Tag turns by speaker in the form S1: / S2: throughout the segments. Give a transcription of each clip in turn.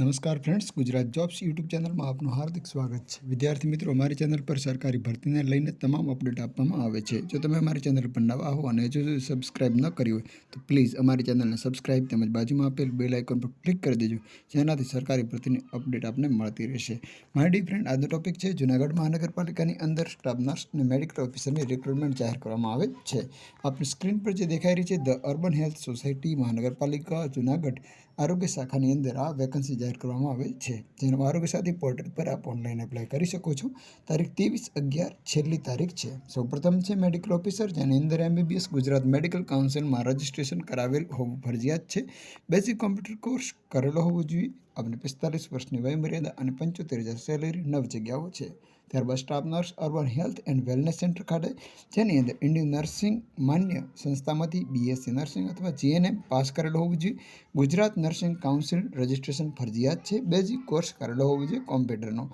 S1: નમસ્કાર friends Gujarat jobs YouTube ચેનલમાં આપનું હાર્દિક સ્વાગત છે. વિદ્યાર્થી મિત્રો, અમારી ચેનલ પર સરકારી ભરતીને લઈને તમામ અપડેટ આપવામાં આવે છે. જો તમે અમારી ચેનલ પર નવા હો અને સુધી સબસ્ક્રાઇબ ન કરી હોય, તો પ્લીઝ અમારી ચેનલને સબસ્ક્રાઇબ તેમજ બાજુમાં આપેલ બેલ આઇકોન પર ક્લિક કરી દેજો, જેનાથી સરકારી ભરતીની અપડેટ આપને મળતી રહેશે. માય ડી ફ્રેન્ડ આજનો ટોપિક છે જૂનાગઢ મહાનગરપાલિકાની અંદર સ્ટાફ નર્સ અને મેડિકલ ઓફિસરની રિક્રુટમેન્ટ જાહેર કરવામાં આવે છે. આપણી સ્ક્રીન પર જે દેખાઈ રહી છે ધ અર્બન હેલ્થ સોસાયટી મહાનગરપાલિકા જૂનાગઢ. આરોગ્ય શાખાની અંદર આ વેકન્સી જાહેર કરવામાં આવેલ છે. જેનો આરોગ્ય સાથી પોર્ટલ પર આપ ઓનલાઈન એપ્લાય કરી શકો છો. તારીખ ત્રેવીસ અગિયાર છેલ્લી તારીખ છે. સૌપ્રથમ છે મેડિકલ ઓફિસર જેની અંદર M B B S Gujarat medical કાઉન્સિલમાં registration કરાવેલ હોવું ફરજિયાત છે. બેઝિક કોમ્પ્યુટર કોર્સ કરેલો હોવો જોઈએ. આપણે પિસ્તાલીસ વર્ષની વયમર્યાદા અને પંચોતેર હજાર સેલેરી નવ જગ્યાઓ છે. ત્યારબાદ staff nurse urban health and wellness centre ખાતે, જેની અંદર ઇન્ડિયન નર્સિંગ માન્ય સંસ્થામાંથી બીએસસી નર્સિંગ અથવા જીએનએમ પાસ કરેલો હોવું જોઈએ. ગુજરાત નર્સિંગ કાઉન્સિલ રજિસ્ટ્રેશન ફરજિયાત છે. બેઝિક કોર્સ કરેલો હોવો જોઈએ કોમ્પ્યુટરનો.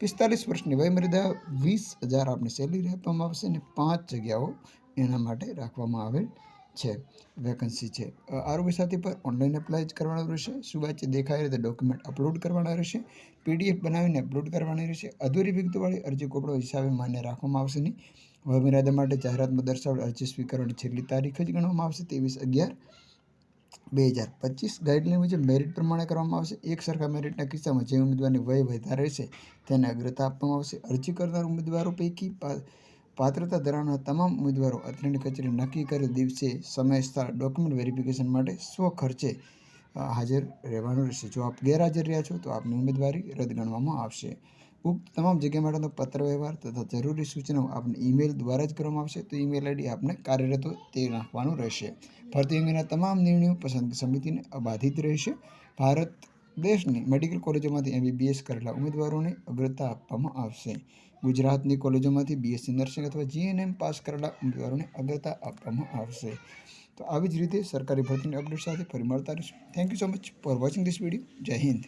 S1: પિસ્તાલીસ વર્ષની વયમર્યાદા વીસ હજાર આપની સેલેરી આપવામાં આવશે અને પાંચ જગ્યાઓ એના માટે રાખવામાં આવેલ છે વેકન્સી છે. આરોગ્ય સાથી પર ઓનલાઈન એપ્લાય જ કરવાનું રહેશે. સુવાચ્ય દેખાય રીતે ડોક્યુમેન્ટ અપલોડ કરવાના રહેશે. પીડીએફ બનાવીને અપલોડ કરવાની રહેશે. અધૂરી વિગતવાળી અરજી કોપડો હિસાબે માન્ય રાખવામાં આવશે નહીં. વયમર્યાદા માટે જાહેરાતમાં દર્શાવેલ અરજી સ્વીકારવાની છેલ્લી તારીખ જ ગણવામાં આવશે. ત્રેવીસ અગિયાર બે હજાર પચીસ ગાઈડલાઈન મુજબ મેરિટ પ્રમાણે કરવામાં આવશે. એક સરખા મેરિટના કિસ્સામાં જે ઉમેદવારની વય વધારે રહેશે તેને અગ્રતા આપવામાં આવશે. અરજી કરનાર ઉમેદવારો પૈકી પા- પાત્રતા ધરાવનાર તમામ ઉમેદવારો અત્રેની કચેરી નક્કી કરેલ દિવસે સમય સ્થળ ડોક્યુમેન્ટ વેરિફિકેશન માટે સ્વ ખર્ચે હાજર રહેવાનું રહેશે. જો આપ ગેરહાજર રહ્યા છો, તો આપની ઉમેદવારી રદ ગણવામાં આવશે. ઉક્ત તમામ જગ્યા માટેનો પત્ર વ્યવહાર તથા જરૂરી સૂચનાઓ આપને ઈમેલ દ્વારા જ કરવામાં આવશે. તો ઈમેલ આઈડી આપને કાર્યરત તે નાખવાનું રહેશે. ભરતી અંગેના તમામ નિર્ણયો પસંદગી સમિતિને અબાધિત રહેશે. ભારત દેશની મેડિકલ કોલેજોમાંથી એમબીબીએસ કરેલા ઉમેદવારોને અગ્રતા આપવામાં આવશે. ગુજરાતની કોલેજોમાંથી બીએસસી નર્સિંગ અથવા જીએનએમ પાસ કરેલા ઉમેદવારોને અગ્રતા આપવામાં આવશે. તો આવી જ રીતે સરકારી ભરતીની અપડેટ સાથે ફરી મળતા રહીશું. Thank you so much for watching this video Jai Hind.